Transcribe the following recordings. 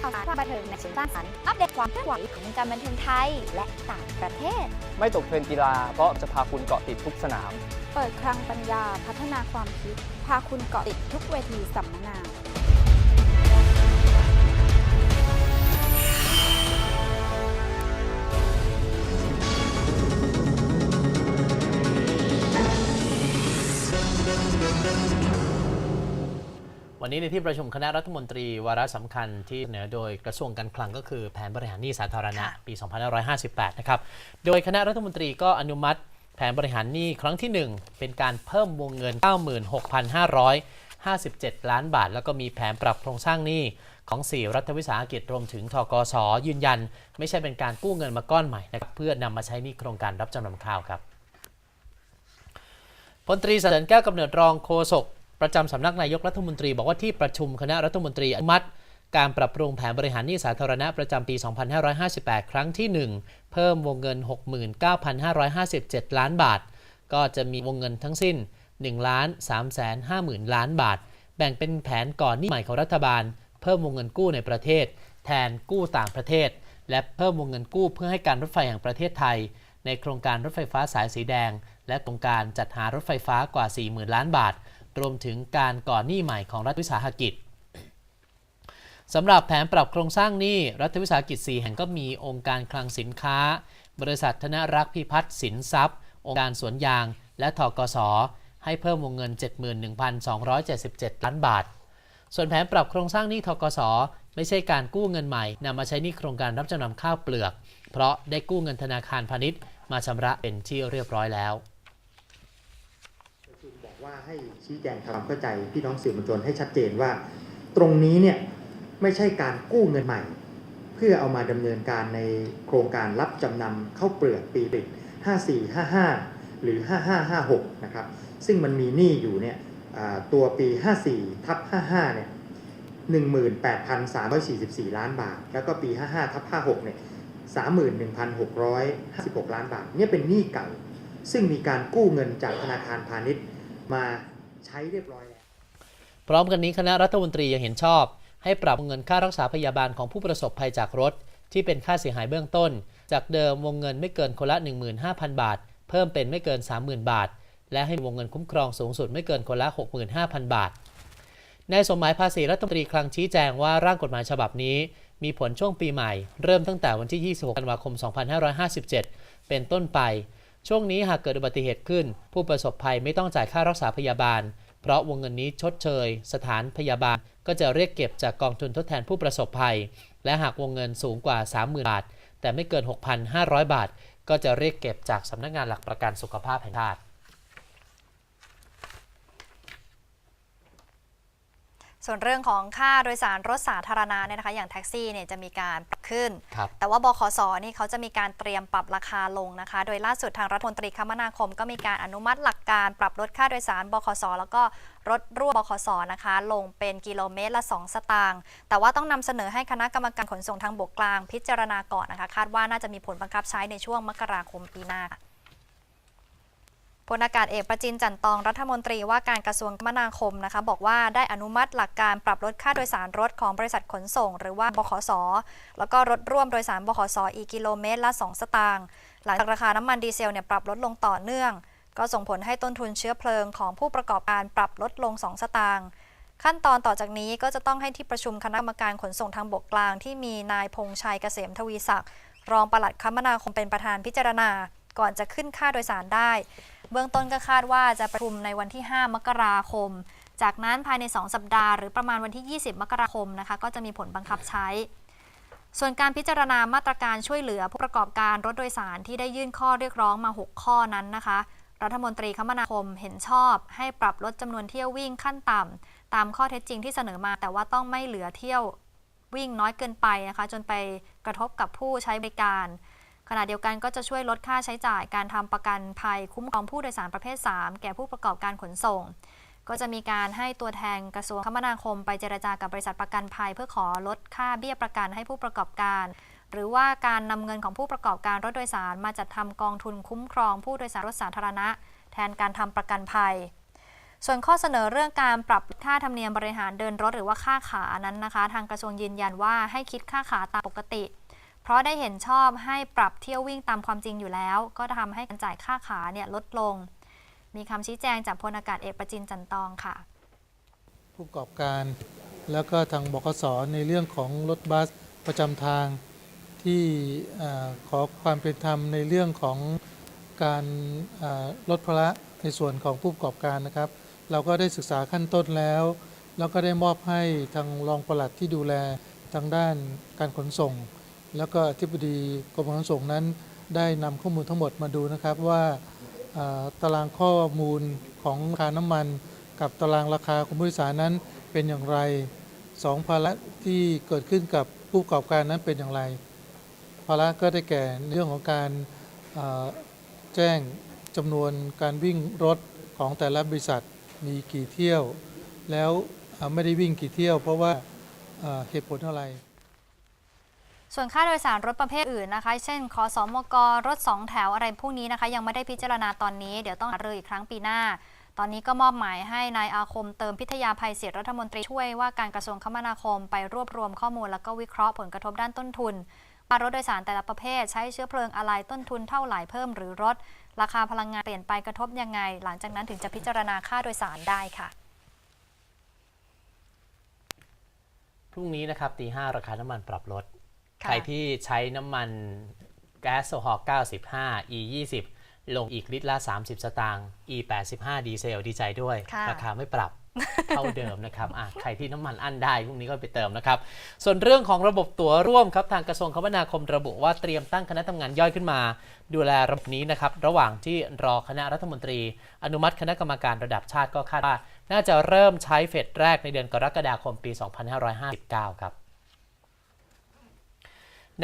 ข่าวสารความบันเทิงในเชิงสร้างสรรค์อัปเดตความเคลื่อนไหวของวงการบันเทิงไทย และต่างประเทศ ไม่ตกเทรนด์กีฬาเพราะจะพาคุณเกาะติดทุกสนาม เปิดคลังปัญญาพัฒนาความคิด พาคุณเกาะติดทุกเวทีสัมมนา วันนี้ในที่ประชุมคณะรัฐมนตรีวาระสำคัญที่เสนอโดยกระทรวงการคลังก็คือแผนบริหารหนี้สาธารณะปี 2558 นะครับ โดยคณะรัฐมนตรีก็อนุมัติ แผนบริหารหนี้ครั้งที่ 1 เป็นการเพิ่มวงเงิน 96,557 ล้านบาท แล้วก็มีแผนปรับโครงสร้างหนี้ของ 4 รัฐวิสาหกิจรวมถึงทกสยืนยัน ไม่ใช่เป็นการกู้เงินมาก้อนใหม่นะครับเพื่อนำมาใช้หนี้โครงการรับจำนำข้าวครับพลตรีเสริญแก้วกำเนิดรองโฆษก ประจำสำนักนายกรัฐมนตรีบอกว่าที่ประชุมคณะรัฐมนตรีอนุมัติ การปรับปรุงแผนบริหารหนี้สาธารณะประจำปี 2558 ครั้งที่ 1 เพิ่มวงเงิน 69,557 ล้านบาท ก็จะมีวงเงินทั้งสิ้น1ล้าน3 5 0 0 0ล้านบาท แบ่งเป็นแผนก่อนหนี้ใหม่ของรัฐบาล เพิ่มวงเงินกู้ในประเทศ แทนกู้ต่างประเทศ และเพิ่มวงเงินกู้เพื่อให้การรถไฟแห่งประเทศไทย ในโครงการรถไฟฟ้าสายสีแดง และโครงการจัดหารถไฟฟ้ากว่า 40,000 ล้านบาท รวมถึงการก่อหนี้ใหม่ของรัฐวิสาหกิจสำหรับแผนปรับโครงสร้างหนี้รัฐวิสาหกิจ 4 แห่งก็มีองค์การคลังสินค้า บริษัทธนรักษ์พิพัฒน์สินทรัพย์ องค์การสวนยาง และทกสให้เพิ่มวงเงิน 71,277 ล้านบาท ส่วนแผนปรับโครงสร้างหนี้ทกสไม่ใช่การกู้เงินใหม่นำมาใช้หนี้โครงการรับจำนำข้าวเปลือก เพราะได้กู้เงินธนาคารพาณิชย์ มาชำระเป็นที่เรียบร้อยแล้ว ว่าให้ชี้แจงทำความเข้าใจพี่น้องสื่อมวลชนให้ชัดเจนว่า ตรงนี้เนี่ยไม่ใช่การกู้เงินใหม่ เพื่อเอามาดำเนินการในโครงการรับจำนำเข้าวเปลือกปีปิด5455 หรือ 5556 นะครับ ซึ่งมันมีหนี้อยู่เนี่ยอ่าตัวปี 54ทับ55 เนี่ย 18,344 ล้านบาท แล้วก็ปี 55ทับ56 เนี่ย 31,656 ล้านบาท เนี่ยเป็นหนี้เก่า ซึ่งมีการกู้เงินจากธนาคารพาณิชย์ มาใช้เรียบร้อยแล้ว พร้อมกันนี้คณะรัฐมนตรียังเห็นชอบ ให้ปรับวงเงินค่ารักษาพยาบาลของผู้ประสบภัยจากรถ ที่เป็นค่าเสียหายเบื้องต้น จากเดิมวงเงินไม่เกินคนละ 15,000 บาท เพิ่มเป็นไม่เกิน 30,000 บาท และให้วงเงินคุ้มครองสูงสุดไม่เกินคนละ 65,000 บาทนายสมหมายภาษีรัฐมนตรีคลังชี้แจงว่าร่างกฎหมายฉบับนี้ มีผลช่วงปีใหม่ เริ่มตั้งแต่วันที่ 26 ธันวาคม 2557 เป็นต้นไป ช่วงนี้หากเกิดอุบัติเหตุขึ้น ผู้ประสบภัยไม่ต้องจ่ายค่ารักษาพยาบาล เพราะวงเงินนี้ชดเชย สถานพยาบาล ก็จะเรียกเก็บจากกองทุนทดแทนผู้ประสบภัย และหากวงเงินสูงกว่า 30,000 บาท แต่ไม่เกิน 6,500 บาท ก็จะเรียกเก็บจากสำนักงานหลักประกันสุขภาพแห่งชาติ ส่วนเรื่องของค่าโดยสารรถสาธารณะเนี่ยนะคะ อย่างแท็กซี่เนี่ยจะมีการปรับขึ้นครับแต่ว่าบขสนี่เขาจะมีการเตรียมปรับราคาลงนะคะ โดยล่าสุดทางรัฐมนตรีคมนาคม ก็มีการอนุมัติหลักการปรับลดค่าโดยสารบขสแล้วก็รถร่วมบขสนะคะ ลงเป็นกิโลเมตรละ 2 สตางค์แต่ว่าต้องนำเสนอให้คณะกรรมการขนส่งทางบกกลาง พิจารณาก่อนนะคะ คาดว่าน่าจะมีผลบังคับใช้ในช่วงมกราคมปีหน้า พลอากาศเอกประจินจันตองรัฐมนตรีว่าการกระทรวงคมนาคมนะคะ บอกว่าได้อนุมัติหลักการปรับลดค่าโดยสารรถของบริษัทขนส่ง หรือว่าบขส แล้วก็รถร่วมโดยสารบขสอีกกิโลเมตรละ 2 สตางค์หลังจากราคาน้ำมันดีเซลเนี่ยปรับลดลงต่อเนื่อง ก็ส่งผลให้ต้นทุนเชื้อเพลิงของผู้ประกอบการปรับลดลง 2 สตางค์ขั้นตอนต่อจากนี้ก็จะต้องให้ที่ประชุมคณะกรรมการขนส่งทางบกกลาง ที่มีนายพงชัยเกษมทวีศักดิ์รองปลัดคมนาคมเป็นประธานพิจารณา ก่อนจะขึ้นค่าโดยสารได้ เบื้องต้นก็คาดว่าจะประชุมในวันที่ 5 มกราคม จากนั้นภายใน 2 สัปดาห์หรือประมาณวันที่ 20 มกราคมนะคะก็จะมีผลบังคับใช้ ส่วนการพิจารณามาตรการช่วยเหลือผู้ประกอบการรถโดยสารที่ได้ยื่นข้อเรียกร้องมา 6 ข้อนั้นนะคะรัฐมนตรีคมนาคมเห็นชอบ ให้ปรับลดจำนวนเที่ยววิ่งขั้นต่ำตามข้อเท็จจริงที่เสนอมา แต่ว่าต้องไม่เหลือเที่ยววิ่งน้อยเกินไปนะคะ จนไปกระทบกับผู้ใช้บริการ ขณะเดียวกันก็จะช่วยลดค่าใช้จ่ายการทำประกันภัยคุ้มครองผู้โดยสารประเภท 3 แก่ผู้ประกอบการขนส่ง ก็จะมีการให้ตัวแทนกระทรวงคมนาคมไปเจรจากับบริษัทประกันภัย เพื่อขอลดค่าเบี้ยประกันให้ผู้ประกอบการ หรือว่าการนำเงินของผู้ประกอบการรถโดยสารมาจัดทำกองทุนคุ้มครองผู้โดยสารรถสาธารณะ แทนการทำประกันภัยส่วนข้อเสนอเรื่องการปรับค่าธรรมเนียมบริหารเดินรถหรือว่าค่าขานั้นนะคะ ทางกระทรวงยืนยันว่าให้คิดค่าขาตามปกติ เพราะได้เห็นชอบให้ปรับเที่ยววิ่งตามความจริงอยู่แล้ว ก็ทำให้การจ่ายค่าขาเนี่ยลดลง มีคำชี้แจงจากพลอากาศเอกประจินจันตองค่ะ ผู้ประกอบการแล้วก็ทางบกสในเรื่องของรถบัสประจำทางที่ขอความเป็นธรรมในเรื่องของการลดภาระในส่วนของผู้ประกอบการนะครับ เราก็ได้ศึกษาขั้นต้นแล้ว แล้วก็ได้มอบให้ทางรองปลัดที่ดูแลทางด้านการขนส่ง แล้วก็อธิบดีกรมขนส่งนั้นได้นำข้อมูลทั้งหมดมาดูนะครับว่าตารางข้อมูลของราคาน้ำมัน กับตารางราคาของผู้โดยสารนั้นเป็นอย่างไรสองภาระที่เกิดขึ้นกับผู้ประกอบการนั้นเป็นอย่างไร ภาระก็ได้แก่เรื่องของการแจ้งจำนวนการวิ่งรถของแต่ละบริษัทมีกี่เที่ยว แล้วไม่ได้วิ่งกี่เที่ยว เพราะว่าเหตุผลอะไร ส่วนค่าโดยสารรถประเภทอื่นนะคะ เช่นขอสอมกรถ 2 แถวอะไรพวกนี้นะคะ ยังไม่ได้พิจารณาตอนนี้ เดี๋ยวต้องหารืออีกครั้งปีหน้า ตอนนี้ก็มอบหมายให้นายอาคมเติมพิทยาภัยศิษย์รัฐมนตรีช่วยว่าการกระทรวงคมนาคมไปรวบรวมข้อมูลแล้วก็วิเคราะห์ผลกระทบด้านต้นทุนว่ารถโดยสารแต่ละประเภท ใช้เชื้อเพลิงอะไรต้นทุนเท่าไหร่เพิ่มหรือลดราคาพลังงานเปลี่ยนไปกระทบยังไง หลังจากนั้นถึงจะพิจารณาค่าโดยสารได้ค่ะพรุ่งนี้นะครับตีห้าราคาน้ำมันปรับลด ใครที่ใช้น้ำมันแก๊สโซฮอล์95 E 20ลงอีกลิตรละ 30 สตางค์ E 85ดีเซลดีใจด้วยค่ะราคาไม่ปรับเท่าเดิมนะครับอะใครที่น้ำมันอั้นได้พรุ่งนี้ก็ไปเติมนะครับ ส่วนเรื่องของระบบตั๋วร่วมครับ ทางกระทรวงคมนาคมระบุว่าเตรียมตั้งคณะทำงานย่อยขึ้นมา ดูแลระบบนี้นะครับ ระหว่างที่รอคณะรัฐมนตรี อนุมัติคณะกรรมการระดับชาติก็คาดว่า น่าจะเริ่มใช้เฟสแรกในเดือนกรกฎาคมปี 2559 ครับ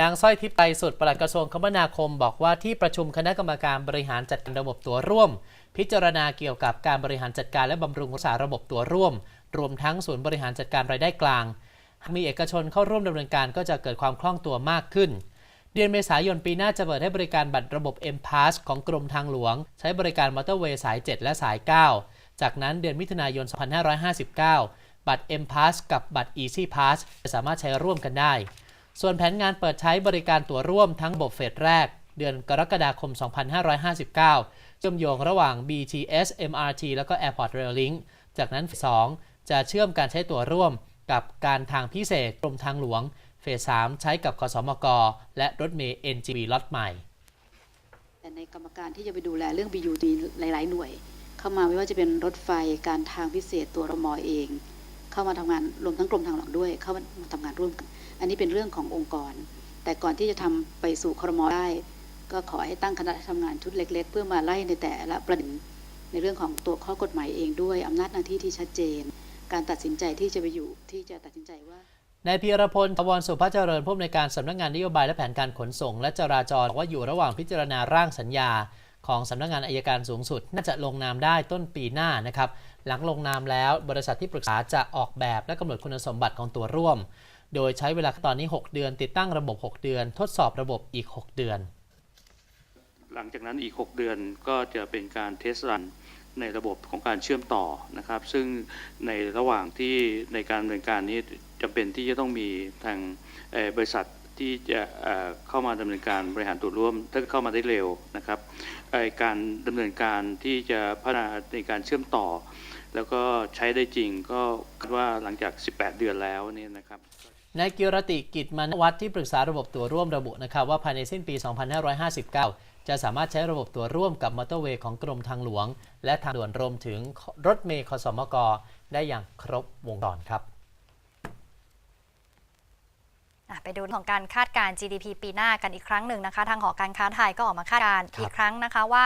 นางสร้อยทิพย์ไตสุดปลัดกระทรวงคมนาคม บอกว่าที่ประชุมคณะกรรมการบริหารจัดการระบบตัวร่วม พิจารณาเกี่ยวกับการบริหารจัดการและบำรุงรักษาระบบตัวร่วม รวมทั้งศูนย์บริหารจัดการรายได้กลาง หากมีเอกชนเข้าร่วมดำเนินการก็จะเกิดความคล่องตัวมากขึ้น เดือนเมษายนปีหน้าจะเปิดให้บริการบัตรระบบ M Pass ของกรมทางหลวง ใช้บริการมอเตอร์เวย์สาย 7 และสาย 9 จากนั้นเดือนมิถุนายน 2559 บัตร M Pass กับบัตร Easy Pass จะสามารถใช้ร่วมกันได้ ส่วนแผนงานเปิดใช้บริการตั๋วร่วมทั้งบบเฟสแรก เดือนกรกฎาคม 2559 เชื่อมโยงระหว่าง BTS MRT แล้วก็ Airport Rail Link จากนั้นเฟส2จะเชื่อมการใช้ตั๋วร่วมกับการทางพิเศษกรมทางหลวง เฟส 3 ใช้กับคสมก และรถเมล์ NGV ล็อตใหม่ แต่ในกรรมการที่จะไปดูแลเรื่อง BUT หลาย ๆ หน่วย เข้ามาไม่ว่าจะเป็นรถไฟการทางพิเศษตัวรมอเอง เข้ามาทำงานรวมทั้งกรมทางหลวงด้วย เข้ามาทำงานร่วมกัน อันนี้เป็นเรื่องขององค์กร แต่ก่อนที่จะทำไปสู่ครมได้ ก็ขอให้ตั้งคณะทำงานชุดเล็ก ๆ เพื่อมาไล่ในแต่ละประเด็นในเรื่องของตัวข้อกฎหมายเองด้วยอำนาจหน้าที่ที่ชัดเจน การตัดสินใจที่จะไปอยู่ที่จะตัดสินใจว่านายพีรพลทวรสุภาเจริญผู้อำนวยการสำนักงานนโยบายและแผนการขนส่ง และจราจรบอกว่าอยู่ระหว่างพิจารณาร่างสัญญา ของสำนักงานอายการสูงสุด น่าจะลงนามได้ต้นปีหน้านะครับ หลังลงนามแล้ว บริษัทที่ปรึกษาจะออกแบบและกำหนดคุณสมบัติของตัวร่วม โดยใช้เวลาตอนนี้ 6 เดือน ติดตั้งระบบ 6 เดือน ทดสอบระบบอีก 6 เดือน หลังจากนั้นอีก 6 เดือนก็จะเป็นการเทสรันในระบบของการเชื่อมต่อนะครับ ซึ่งในระหว่างที่ในการดำเนินการนี้จำเป็นที่จะต้องมีทางบริษัทที่จะเข้ามาดำเนินการบริหารตัวร่วมถ้าเข้ามาได้เร็วนะครับการดำเนินการที่จะพัฒนาในการเชื่อมต่อ แล้วก็ใช้ได้จริงก็คาดว่าหลังจาก 18 เดือนแล้วเนี่ยนะครับนายกิรติกิจมานวัฒน์ที่ปรึกษาระบบตัวร่วมระบุนะครับว่าภายในสิ้นปี 2559 จะสามารถใช้ระบบตัวร่วมกับมอเตอร์เวย์ของกรมทางหลวง และทางด่วนรวมถึงรถเมล์คสมกได้อย่างครบวงจรครับ อะ ไปดูของการคาดการณ์ GDP ปีหน้ากันอีกครั้งหนึ่งนะคะ ทางหอการค้าไทยก็ออกมาคาดการณ์ครับอีกครั้งนะคะว่า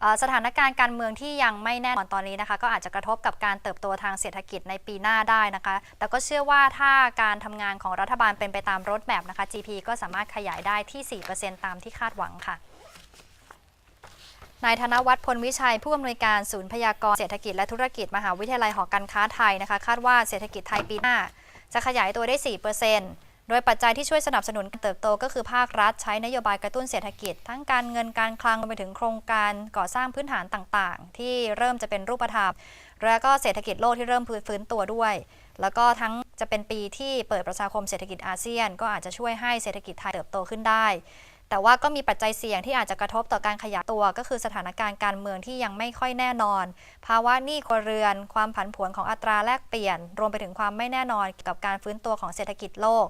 เอ่อสถานการณ์การเมืองที่ยังไม่แน่นอนตอนนี้นะคะ ก็อาจจะกระทบกับการเติบโตทางเศรษฐกิจในปีหน้าได้นะคะ แต่ก็เชื่อว่าถ้าการทำงานของรัฐบาลเป็นไปตามรถแบบนะคะ GDP ก็สามารถขยายได้ที่ 4%ตามที่คาดหวังค่ะนายธนวัฒน์พลวิชัย ผู้อำนวยการศูนย์พยากรณ์เศรษฐกิจและธุรกิจมหาวิทยาลัยหอการค้าไทยนะคะ คาดว่าเศรษฐกิจไทยปีหน้า จะขยายตัวได้4%น โดยปัจจัยที่ช่วยสนับสนุนการเติบโตก็คือภาครัฐใช้นโยบายกระตุ้นเศรษฐกิจ ทั้งการเงินการคลังรวมไปถึงโครงการก่อสร้างพื้นฐานต่างๆ ที่เริ่มจะเป็นรูปธรรมแล้วก็เศรษฐกิจโลกที่เริ่มฟื้นตัวด้วย แล้วก็ทั้งจะเป็นปีที่เปิดประชาคมเศรษฐกิจอาเซียน ก็อาจจะช่วยให้เศรษฐกิจไทยเติบโตขึ้นได้ แต่ว่าก็มีปัจจัยเสี่ยงที่อาจจะกระทบต่อการขยายตัว ก็คือสถานการณ์การเมืองที่ยังไม่ค่อยแน่นอน ภาวะหนี้ครัวเรือน ความผันผวนของอัตราแลกเปลี่ยน รวมไปถึงความไม่แน่นอนเกี่ยวกับการฟื้นตัวของเศรษฐกิจโลก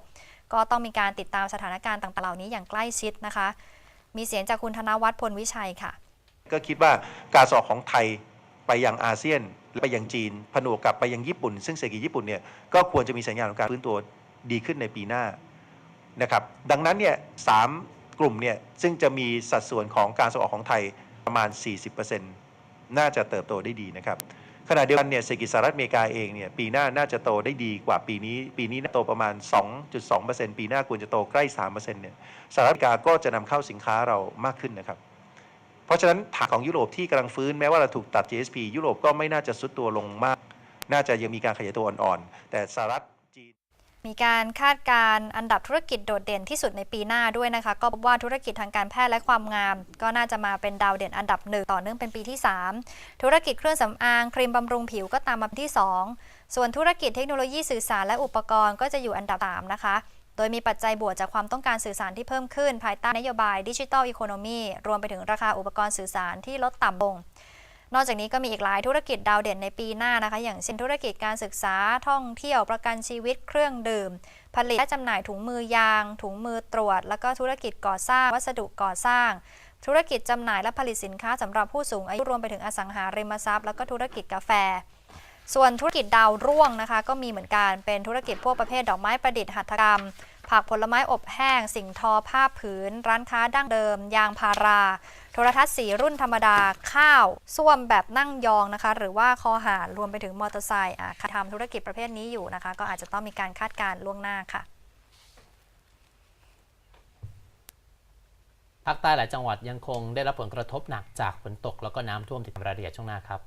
ก็ต้องมีการติดตามสถานการณ์ต่างๆเหล่านี้อย่างใกล้ชิดนะคะ มีเสียงจากคุณธนวัฒน์พลวิชัยค่ะ ก็คิดว่าการสออกของไทยไปยังอาเซียนไปยังจีน ผนวกกับไปยังญี่ปุ่น ซึ่งเศรษฐกิจญี่ปุ่นเนี่ยก็ควรจะมีสัญญาณของการฟื้นตัวดีขึ้นในปีหน้านะครับดังนั้นเนี่ยสาม กลุ่มเนี่ยซึ่งจะมีสัดส่วนของการส่งออกของไทยประมาณ 40%น่าจะเติบโตได้ดีนะครับขณะเดียวกันเนี่ยเศรษฐกิจสหรัฐอเมริกาเองเนี่ยปีหน้าน่าจะโตได้ดีกว่าปีนี้ ปีนี้น่าโตประมาณ 2.2%ปีหน้าควรจะโตใกล้3%เนี่ยสหรัฐอเมริกาก็จะนำเข้าสินค้าเรามากขึ้นนะครับ เพราะฉะนั้นฐานของยุโรปที่กำลังฟื้นแม้ว่าเราถูกตัด GSP ยุโรปก็ไม่น่าจะซุดตัวลงมาก น่าจะยังมีการขยายตัวอ่อนๆแต่สหรัฐ มีการคาดการอันดับธุรกิจโดดเด่นที่สุดในปีหน้าด้วยนะคะ ก็พบว่าธุรกิจทางการแพทย์และความงาม ก็น่าจะมาเป็นดาวเด่นอันดับหนึ่งต่อเนื่องเป็นปีที่ 3 ธุรกิจเครื่องสำอางครีมบำรุงผิวก็ตามมาที่ 2 ส่วนธุรกิจเทคโนโลยีสื่อสารและอุปกรณ์ก็จะอยู่อันดับ3นะคะโดยมีปัจจัยบวกจากความต้องการสื่อสารที่เพิ่มขึ้น ภายใต้นโยบายดิจิทัลอีโคโนมีรวมไปถึงราคาอุปกรณ์สื่อสารที่ลดต่ำลง นอกจากนี้ก็มีอีกหลายธุรกิจดาวเด่นในปีหน้านะคะ อย่างเช่นธุรกิจการศึกษาท่องเที่ยวประกันชีวิตเครื่องดื่ม ผลิตและจำหน่ายถุงมือยาง ถุงมือตรวจ แล้วก็ธุรกิจก่อสร้าง วัสดุก่อสร้าง ธุรกิจจำหน่ายและผลิตสินค้าสำหรับผู้สูงอายุรวมไปถึงอสังหาริมทรัพย์แล้วก็ธุรกิจกาแฟส่วนธุรกิจดาวร่วงนะคะ ก็มีเหมือนกันเป็นธุรกิจพวกประเภทดอกไม้ประดิษฐ์หัตถกรรม ผักผลไม้อบแห้ง สิ่งทอผ้าผืน ร้านค้าดั้งเดิม ยางพารา โทรทัศน์สีรุ่นธรรมดาข้าวส้วมแบบนั่งยองนะคะ หรือว่าคอหารรวมไปถึงมอเตอร์ไซค์อะใครทำธุรกิจประเภทนี้อยู่นะคะ ก็อาจจะต้องมีการคาดการณ์ล่วงหน้าค่ะภาคใต้หลายจังหวัดยังคงได้รับผลกระทบหนักจากฝนตกแล้วก็น้ำท่วมติดรายละเอียดช่วงหน้าครับ